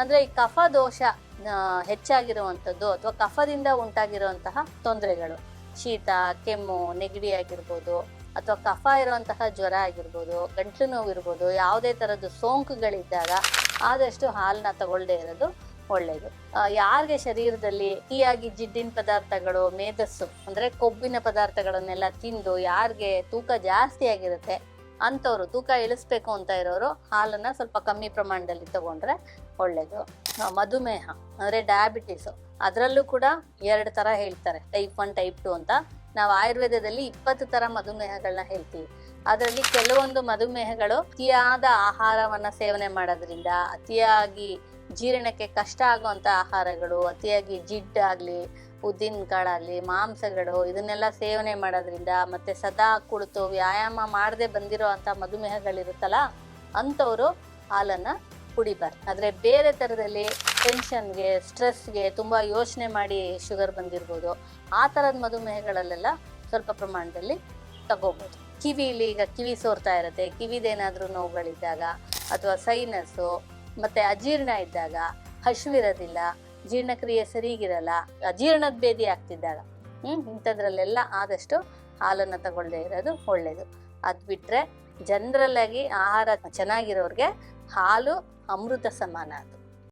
ಅಂದ್ರೆ ಈ ಕಫ ದೋಷ ಹೆಚ್ಚಾಗಿರುವಂಥದ್ದು ಅಥವಾ ಕಫದಿಂದ ಉಂಟಾಗಿರುವಂತಹ ತೊಂದರೆಗಳು. ಶೀತ, ಕೆಮ್ಮು, ನೆಗಡಿ ಆಗಿರ್ಬೋದು ಅಥವಾ ಕಫ ಇರುವಂತಹ ಜ್ವರ ಆಗಿರ್ಬೋದು, ಗಂಟ್ಲು ನೋವು ಇರ್ಬೋದು, ಯಾವುದೇ ಥರದ್ದು ಸೋಂಕುಗಳಿದ್ದಾಗ ಆದಷ್ಟು ಹಾಲನ್ನ ತಗೊಳ್ಳದೆ ಇರೋದು ಒಳ್ಳೆಯದು ಯಾರಿಗೆ ಶರೀರದಲ್ಲಿ ಅತಿಯಾಗಿ ಜಿಡ್ಡಿನ ಪದಾರ್ಥಗಳು ಮೇಧಸ್ಸು ಅಂದ್ರೆ ಕೊಬ್ಬಿನ ಪದಾರ್ಥಗಳನ್ನೆಲ್ಲ ತಿಂದು ಯಾರಿಗೆ ತೂಕ ಜಾಸ್ತಿ ಆಗಿರುತ್ತೆ ಅಂಥವ್ರು ತೂಕ ಇಳಿಸ್ಬೇಕು ಅಂತ ಇರೋರು ಹಾಲನ್ನ ಸ್ವಲ್ಪ ಕಮ್ಮಿ ಪ್ರಮಾಣದಲ್ಲಿ ತಗೊಂಡ್ರೆ ಒಳ್ಳೇದು. ಮಧುಮೇಹ ಅಂದ್ರೆ ಡಯಾಬಿಟಿಸ್ ಅದರಲ್ಲೂ ಕೂಡ ಎರಡು ತರ ಹೇಳ್ತಾರೆ ಟೈಪ್ ಒನ್ ಟೈಪ್ ಟು ಅಂತ. ನಾವು ಆಯುರ್ವೇದದಲ್ಲಿ ಇಪ್ಪತ್ತು ತರ ಮಧುಮೇಹಗಳನ್ನ ಹೇಳ್ತೀವಿ. ಅದರಲ್ಲಿ ಕೆಲವೊಂದು ಮಧುಮೇಹಗಳು ಅತಿಯಾದ ಆಹಾರವನ್ನ ಸೇವನೆ ಮಾಡೋದ್ರಿಂದ, ಅತಿಯಾಗಿ ಜೀರ್ಣಕ್ಕೆ ಕಷ್ಟ ಆಗುವಂತ ಆಹಾರಗಳು, ಅತಿಯಾಗಿ ಜಿಡ್ಡಾಗ್ಲಿ ಉದ್ದಿನ ಕಾಳಾಗ್ಲಿ ಮಾಂಸಗಳು ಇದನ್ನೆಲ್ಲ ಸೇವನೆ ಮಾಡೋದ್ರಿಂದ ಮತ್ತೆ ಸದಾ ಕುಳಿತು ವ್ಯಾಯಾಮ ಮಾಡದೆ ಬಂದಿರೋ ಅಂತ ಮಧುಮೇಹಗಳಿರುತ್ತಲ್ಲ, ಅಂಥವರು ಹಾಲನ್ನ ಕುಡಿಬಾರ್ದು. ಆದ್ರೆ ಬೇರೆ ಥರದಲ್ಲಿ ಟೆನ್ಷನ್ಗೆ ಸ್ಟ್ರೆಸ್ಗೆ ತುಂಬಾ ಯೋಚನೆ ಮಾಡಿ ಶುಗರ್ ಬಂದಿರ್ಬೋದು. ಆ ಥರದ ಮಧುಮೇಹಗಳಲ್ಲೆಲ್ಲ ಸ್ವಲ್ಪ ಪ್ರಮಾಣದಲ್ಲಿ ತಗೋಬೋದು. ಕಿವಿಲಿ ಈಗ ಕಿವಿ ಸೋರ್ತಾ ಇರುತ್ತೆ, ಕಿವಿದೇನಾದ್ರೂ ನೋವುಗಳಿದ್ದಾಗ ಅಥವಾ ಸೈನಸ್ಸು ಮತ್ತೆ ಅಜೀರ್ಣ ಇದ್ದಾಗ ಹಸಿವಿರೋದಿಲ್ಲ ಜೀರ್ಣಕ್ರಿಯೆ ಸರಿಗಿರಲ್ಲ, ಅಜೀರ್ಣದ ಭೇದಿ ಆಗ್ತಿದ್ದಾಗ, ಹ್ಮ್, ಇಂಥದ್ರಲ್ಲೆಲ್ಲ ಆದಷ್ಟು ಹಾಲನ್ನು ತಗೊಳ್ಳದೆ ಇರೋದು ಒಳ್ಳೇದು. ಅದ್ ಬಿಟ್ರೆ ಜನರಲ್ ಆಗಿ ಆಹಾರ ಚೆನ್ನಾಗಿರೋರ್ಗೆ హాలు అమృత సమానాలు